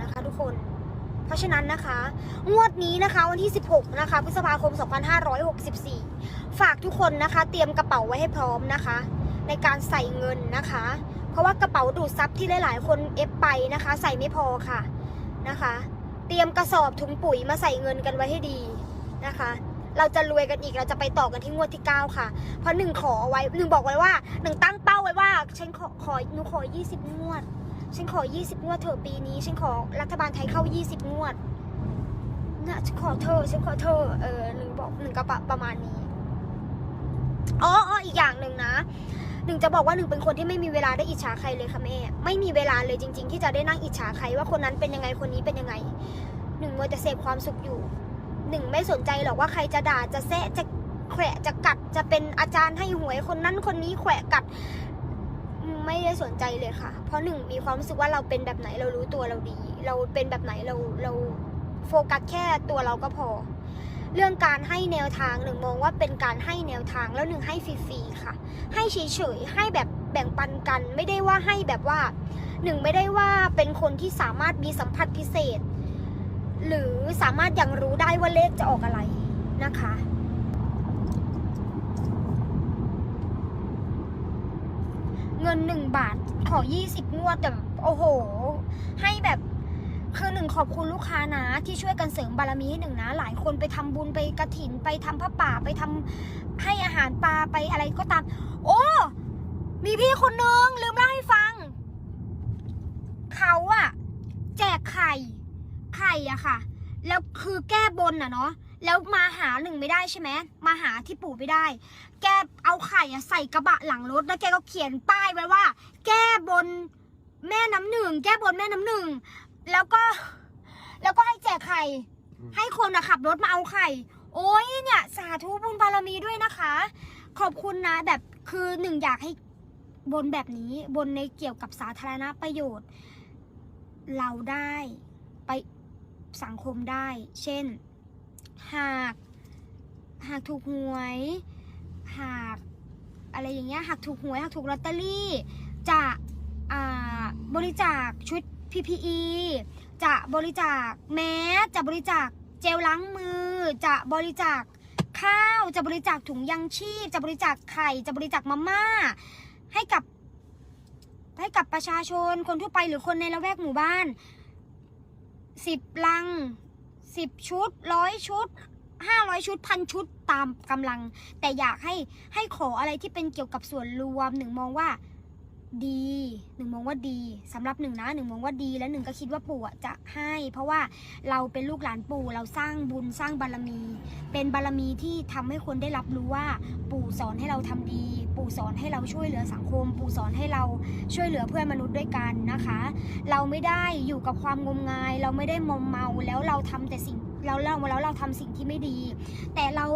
นะคะทุกคน เพราะฉะนั้นนะคะ งวดนี้นะคะวันที่ 16 นะคะพฤษภาคม 2564 ฝากทุกคนนะคะ เตรียมกระเป๋าไว้ให้พร้อมนะคะ ในการใส่เงินนะคะ เพราะว่ากระเป๋าดูดซับที่หลาย ๆ คนเอฟไปนะคะ ใส่ไม่พอค่ะนะคะ เตรียมกระสอบถุงปุ๋ยมาใส่เงินกันไว้ให้ดีนะคะเราจะรวยกันอีกเราจะไปต่อกันที่งวดที่ 9 ค่ะ เพราะหนึ่งขอไว้หนึ่งบอกไว้ว่าหนึ่งตั้งเป้าไว้ว่า ฉันขอขอหนูขอ 20 งวด ฉันขอ 20 งวดเถอะปีนี้ ฉันขอรัฐบาลไทยเข้า 20 งวดนะฉันขอเธอ ฉันขอเธอ เออหนึ่งบอกหนึ่งก็ประประมาณนี้ อ๋ออ๋ออีกอย่างหนึ่งนะหนึ่งจะบอกว่าหนึ่งเป็นคนที่ไม่มีเวลาได้อิจฉาใครเลยค่ะแม่ ไม่มีเวลาเลยจริง ๆ ที่จะได้นั่งอิจฉาใครว่าคนนั้นเป็นยังไงคนนี้เป็นยังไง หนึ่งมัวแต่เสพความสุขอยู่ หนึ่งไม่สนใจหรอกว่าใครจะด่าจะแซะจะแขวะจะกัดจะเป็นอาจารย์ให้หวยคนนั้นคนนี้แขวะกัด ไม่ได้สนใจเลยค่ะ เพราะหนึ่งมีความรู้สึกว่าเราเป็นแบบไหนเรารู้ตัวเราดี เราเป็นแบบไหนเราเราโฟกัสแค่ตัวเราก็พอ เรื่องการให้แนวทางหนึ่งมองว่าเป็นการให้แนวทางแล้วหนึ่งให้ฟรีๆค่ะ ให้เฉยๆให้แบบแบ่งปันกัน ไม่ได้ว่าให้แบบว่าหนึ่งไม่ได้ว่าเป็นคนที่สามารถมีสัมผัสพิเศษ หรือสามารถยังรู้ได้ว่าเลขจะออกอะไรนะคะ เงินหนึ่งบาทขอยี่สิบงวดแต่โอ้โห ให้แบบคือหนึ่งขอบคุณลูกค้านะ ที่ช่วยกันเสริมบารมีให้หนึ่งนะ หลายคนไปทำบุญไปกระถินไปทำผ้าป่าไปทำให้อาหารปลาไปอะไรก็ตาม โอ้มีพี่คนนึงลืมเล่าให้ฟัง เขาอะแจกไข่ไข่อะค่ะ แล้วคือแก้บนอะเนาะแล้วมาหาหนึ่งไม่ได้ใช่ไหมมาหาที่ปู่ไม่ได้ แกเอาไข่อะใส่กระบะหลังรถแล้วแกก็เขียนป้ายไว้ว่า แก้บนแม่น้ำหนึ่งแก้บนแม่น้ำหนึ่งแล้วก็ แล้วก็ให้แจกไข่ ให้คนอะขับรถมาเอาไข่ โอ้ยเนี่ย สาธุบุญบารมีด้วยนะคะ ขอบคุณนะแบบคือหนึ่งอยากให้บนแบบนี้บนในเกี่ยวกับสาธารณประโยชน์ เราได้ไปสังคมได้ เช่น หาก หากถูกหวย หากอะไรอย่างเงี้ย หากถูกหวย หากถูกลอตเตอรี่ จะบริจาคชุด PPE จะบริจาคแมสจะบริจาคเจลล้างมือ จะบริจาคข้าว จะบริจาคถุงยังชีพ จะบริจาคไข่ จะบริจาคมาม่า ให้กับให้กับประชาชนคนทั่วไปหรือคนในละแวกหมู่บ้านสิบลัง สิบชุดร้อยชุดห้าร้อยชุดพันชุดตามกำลัง แต่อยากให้ให้ขออะไรที่เป็นเกี่ยวกับส่วนรวมหนึ่งมองว่า ดีหนึ่งมองว่าดีสำหรับหนึ่งนะหนึ่งมองว่าดีและหนึ่งก็คิดว่าปู่จะให้ เพราะว่าเราเป็นลูกหลานปู่เราสร้างบุญสร้างบารมี เป็นบารมีที่ทำให้คนได้รับรู้ว่า ปู่สอนให้เราทำดี ปู่สอนให้เราช่วยเหลือสังคม ปู่สอนให้เราช่วยเหลือเพื่อนมนุษย์ด้วยกันนะคะ เราไม่ได้อยู่กับความงมงาย เราไม่ได้มอมเมาแล้วเราทำแต่สิ่ง เราเราแล้วเราทำสิ่งที่ไม่ดี แต่เรา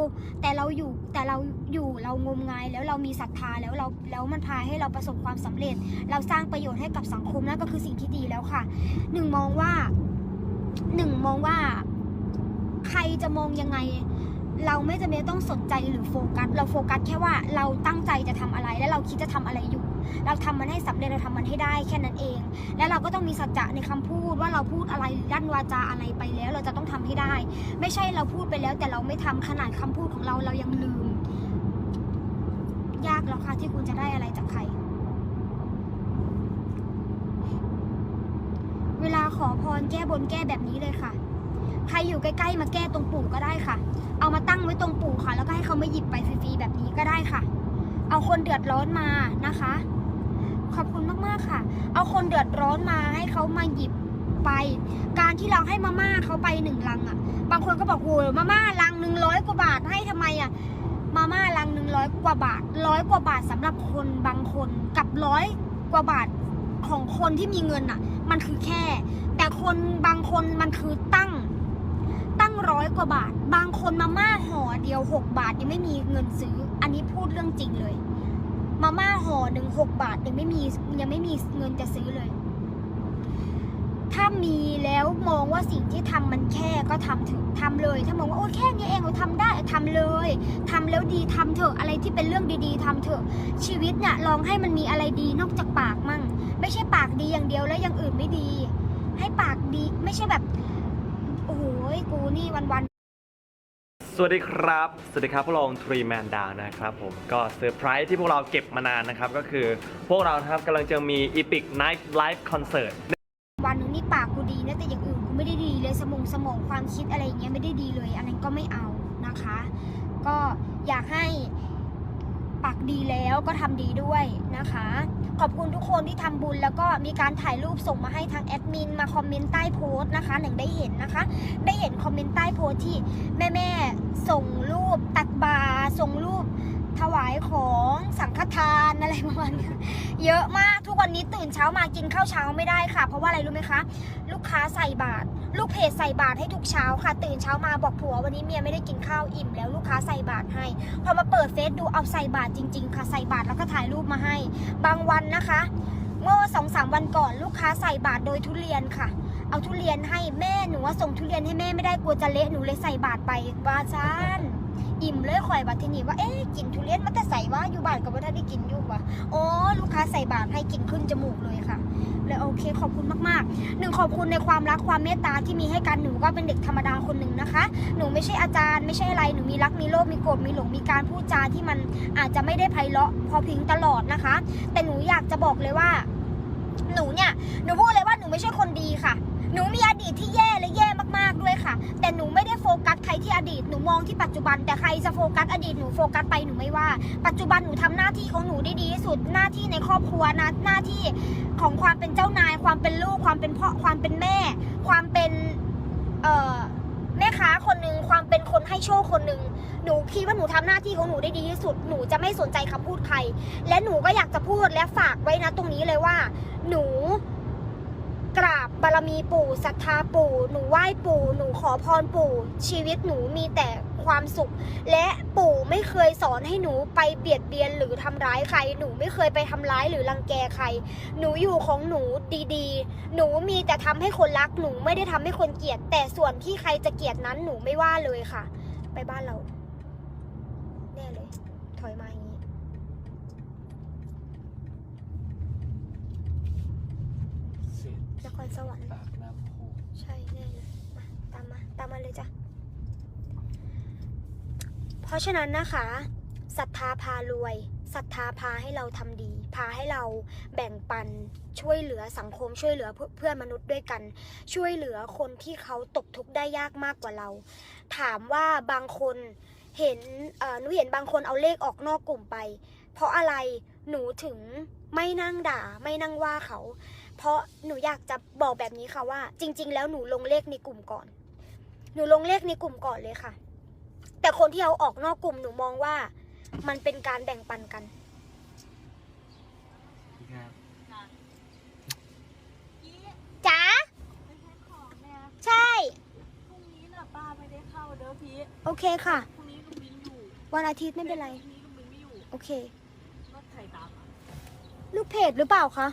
แต่เราอยู่แต่เราอยู่เรางมงายแล้วเรามีศรัทธาแล้วเราแล้วมันพาให้เราประสบความสำเร็จ เราสร้างประโยชน์ให้กับสังคมนั่นก็คือสิ่งที่ดีแล้วค่ะหนึ่งมองว่าหนึ่งมองว่าใครจะมองยังไง เราไม่จำเป็นต้องสนใจหรือโฟกัส เราโฟกัสแค่ว่าเราตั้งใจจะทำอะไรและเราคิดจะทำอะไรอยู่ เราทำมันให้สำเร็จเราทำมันให้ได้แค่นั้นเอง แล้วเราก็ต้องมีสัจจะในคำพูดว่าเราพูดอะไรหรือลั่นวาจาอะไรไปแล้ว เราจะต้องทำให้ได้ ไม่ใช่เราพูดไปแล้ว แต่เราไม่ทำขนาดคำพูดของเราเรายังลืม ยากแล้วค่ะที่คุณจะได้อะไรจากใคร เวลาขอพรแก้บนแก้แบบนี้เลยค่ะใครอยู่ใกล้ๆมาแก้ตรงปู่ก็ได้ค่ะ เอามาตั้งไว้ตรงปู่ค่ะ แล้วก็ให้เขามาหยิบไปฟรีๆแบบนี้ก็ได้ค่ะ เอาคนเดือดร้อนมานะคะ ขอบคุณมากๆค่ะ เอาคนเดือดร้อนมาให้เขามาหยิบไป การที่เราให้มาม่าเขาไปหนึ่งลังอะ่ะ บางคนก็บอกโอ้ยมาม่าลังหนึ่งร้อยกว่าบาทให้ทำไมอะ่ะ มาม่าลังหนึ่งร้อยกว่าบาทร้อยกว่าบาทสำหรับคนบางคนกับร้อยกว่าบาทของคนที่มีเงินอะ่ะ มันคือแค่ แต่คนบางคนมันคือตั้งตั้งร้อยกว่าบาท บางคนมาม่าห่อเดียวหกบาทยังไม่มีเงินซื้อ อันนี้พูดเรื่องจริงเลย มาม่าห่อหนึ่งหกบาทยังไม่มียังไม่มีเงินจะซื้อเลย ถ้ามีแล้วมองว่าสิ่งที่ทำมันแค่ก็ทำเถอะทำเลย ถ้ามองว่าโอ้แค่นี้เองเราทำได้ทำเลยทำแล้วดีทำเถอะอะไรที่เป็นเรื่องดีๆทำเถอะชีวิตเนี่ยลองให้มันมีอะไรดีนอกจากปากมั่ง ไม่ใช่ปากดีอย่างเดียวแล้วอย่างอื่นไม่ดี ให้ปากดีไม่ใช่แบบโอ้โหกูนี่วันๆ สวัสดีครับ สวัสดีครับพวกเราทรีแมนดาวนะครับผมก็เซอร์ไพรส์ที่พวกเราเก็บมานานนะครับ ก็คือพวกเรานะครับกำลังจะมี Epic Night Live Concert วันหนึงนี่ปากกูดีนะแต่อย่างอื่นกูไม่ได้ดีเลยสมองสมองความคิดอะไรอย่างเงี้ยไม่ได้ดีเลย อันนั้นก็ไม่เอานะคะ ก็อยากให้ปากดีแล้วก็ทำดีด้วยนะคะ ขอบคุณทุกคนที่ทำบุญ แล้วก็มีการถ่ายรูปส่งมาให้ทางแอดมินมาคอมเมนต์ใต้โพสต์นะคะหนึ่งได้เห็นนะคะ ได้เห็นคอมเมนต์ใต้โพสต์ที่แม่แม่ ส่งรูปตักบาตรส่งรูปถวายของสังฆทานอะไรประมาณนี้เยอะมากทุกวันนี้ตื่นเช้ามากินข้าวเช้าไม่ได้ค่ะ เพราะว่าอะไรรู้ไหมคะ ลูกค้าใส่บาตรลูกเพจใส่บาตรให้ทุกเช้าค่ะ ตื่นเช้ามาบอกผัววันนี้เมียไม่ได้กินข้าวอิ่มแล้วลูกค้าใส่บาตรให้พอมาเปิดเฟซดูเอาใส่บาตรจริง ๆ ค่ะใส่บาตรแล้วก็ถ่ายรูปมาให้ บางวันนะคะ เมื่อสองสามวันก่อนลูกค้าใส่บาตรโดยทุเรียนค่ะ เอาทุเรียนให้แม่หนูว่าส่งทุเรียนให้แม่ไม่ได้กลัวจะเละหนูเลยใส่บาตรไปบาซานอิ่มเลยข่อยบัตรทีนี้ว่าเอ๊ะกินทุเรียนมันแต่ใส่ว่าอยู่บ้านกับว่าถ้าได้กินอยู่วะโอ้ลูกค้าใส่บาตรให้กินขึ้นจมูกเลยค่ะเลยโอเคขอบคุณมากๆหนึ่งขอบคุณในความรักความเมตตาที่มีให้กันหนูก็เป็นเด็กธรรมดาคนหนึ่งนะคะ หนูไม่ใช่อาจารย์ไม่ใช่อะไรหนูมีรักมีโลภมีโกรธมีหลงมีการพูดจาที่มันอาจจะไม่ได้ไพเราะพอพิงตลอดนะคะ แต่หนูอยากจะบอกเลยว่า หนูเนี่ยหนูพูดเลยว่าหนูไม่ใช่คนดีค่ะ นูมีอดีตที่แย่และแย่มากๆด้วยค่ะ แต่หนูไม่ได้โฟกัสใครที่อดีตหนูมองที่ปัจจุบัน แต่ใครจะโฟกัสอดีตหนูโฟกัสไปหนูไม่ว่า ปัจจุบันหนูทำหน้าที่ของหนูได้ดีที่สุดหน้าที่ในครอบครัวนะหน้าที่ของความเป็นเจ้านาย ความเป็นลูก ความเป็นพ่อความเป็นแม่ ความเป็นเอ่อแม่ค้าคนหนึ่งความเป็นคนให้โชคคนหนึ่งหนูคิดว่าหนูทำหน้าที่ของหนูได้ดีที่สุด หนูจะไม่สนใจคำพูดใคร และหนูก็อยากจะพูดและฝากไว้นะตรงนี้เลยว่า หนู กราบบารมีปู่ศรัทธาปู่ หนูไหว้ปู่ หนูขอพรปู่ ชีวิตหนูมีแต่ความสุข และปู่ไม่เคยสอนให้หนูไปเบียดเบียนหรือทำร้ายใคร หนูไม่เคยไปทำร้ายหรือรังแกใคร หนูอยู่ของหนูดีๆ หนูมีแต่ทำให้คนรัก หนูไม่ได้ทำให้คนเกลียด แต่ส่วนที่ใครจะเกลียดนั้นหนูไม่ว่าเลยค่ะ ไปบ้านเราแน่เลย ถอยมาอย่างนี้ เสีย นครสวรรค์ปากน้ำโขงใช่แน่เลยมาตามมาตามมาเลยจ้ะ เพราะฉะนั้นนะคะศรัทธาพารวยศรัทธาพาให้เราทำดี พาให้เราแบ่งปันช่วยเหลือสังคมช่วยเหลือเพื่อเพื่อนมนุษย์ด้วยกัน ช่วยเหลือคนที่เขาตกทุกข์ได้ยากมากกว่าเรา ถามว่าบางคนเห็นเอ่อหนูเห็นบางคนเอาเลขออกนอกกลุ่มไป เพราะอะไร หนูถึงไม่นั่งด่า ไม่นั่งว่าเขา เพราะหนูอยากจะบอกแบบนี้ค่ะว่า จริง ๆ แล้วหนูลงเลขในกลุ่มก่อน หนูลงเลขในกลุ่มก่อนเลยค่ะ แต่คนที่เอาออกนอกกลุ่มหนูมองว่า มันเป็นการแบ่งปันกัน ครับจ๋าไม่ใช่ของเนี่ยใช่ พรุ่งนี้น่ะป้าไม่ได้เข้าเด้อพี่โอเคค่ะ พรุ่งนี้ลุงมินอยู่วันอาทิตย์ไม่เป็นไร พรุ่งนี้ลุงมินไม่อยู่ โอเค รถไถตามมา ลูกเพจหรือเปล่าคะ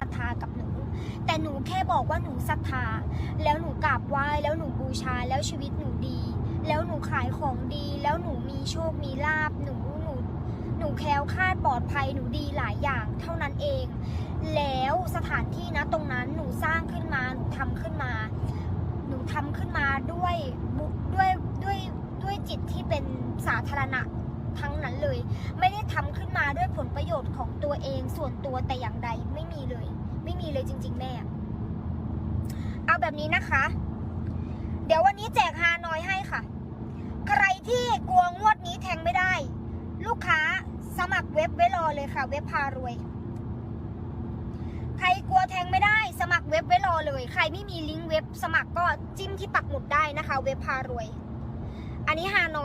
ศรัทธากับหนู แต่หนูแค่บอกว่าหนูศรัทธา แล้วหนูกราบไหว้แล้วหนูบูชาแล้วชีวิตหนูดี แล้วหนูขายของดี แล้วหนูมีโชคมีลาบหนูหนูหนูแคล้วคลาดปลอดภัยหนูดีหลายอย่างเท่านั้นเอง แล้วสถานที่นะตรงนั้นหนูสร้างขึ้นมาหนูทำขึ้นมา หนูทำขึ้นมาด้วยด้วยด้วยด้วยจิตที่เป็นสาธารณะ ไม่ได้ทำขึ้นมาด้วยผลประโยชน์ของตัวเองส่วนตัวแต่อย่างใดไม่มีเลย ไม่มีเลยจริง ๆ แม่ เอาแบบนี้นะคะ เดี๋ยววันนี้แจกฮานอยให้ค่ะ ใครที่กลัวงวดนี้แทงไม่ได้ ลูกค้าสมัครเว็บไว้รอเลยค่ะ เว็บพารวย ใครกลัวแทงไม่ได้ สมัครเว็บไว้รอเลย ใครไม่มีลิงก์เว็บสมัครก็จิ้มที่ปักหมุดได้นะคะ เว็บพารวย อันนี้ฮานอย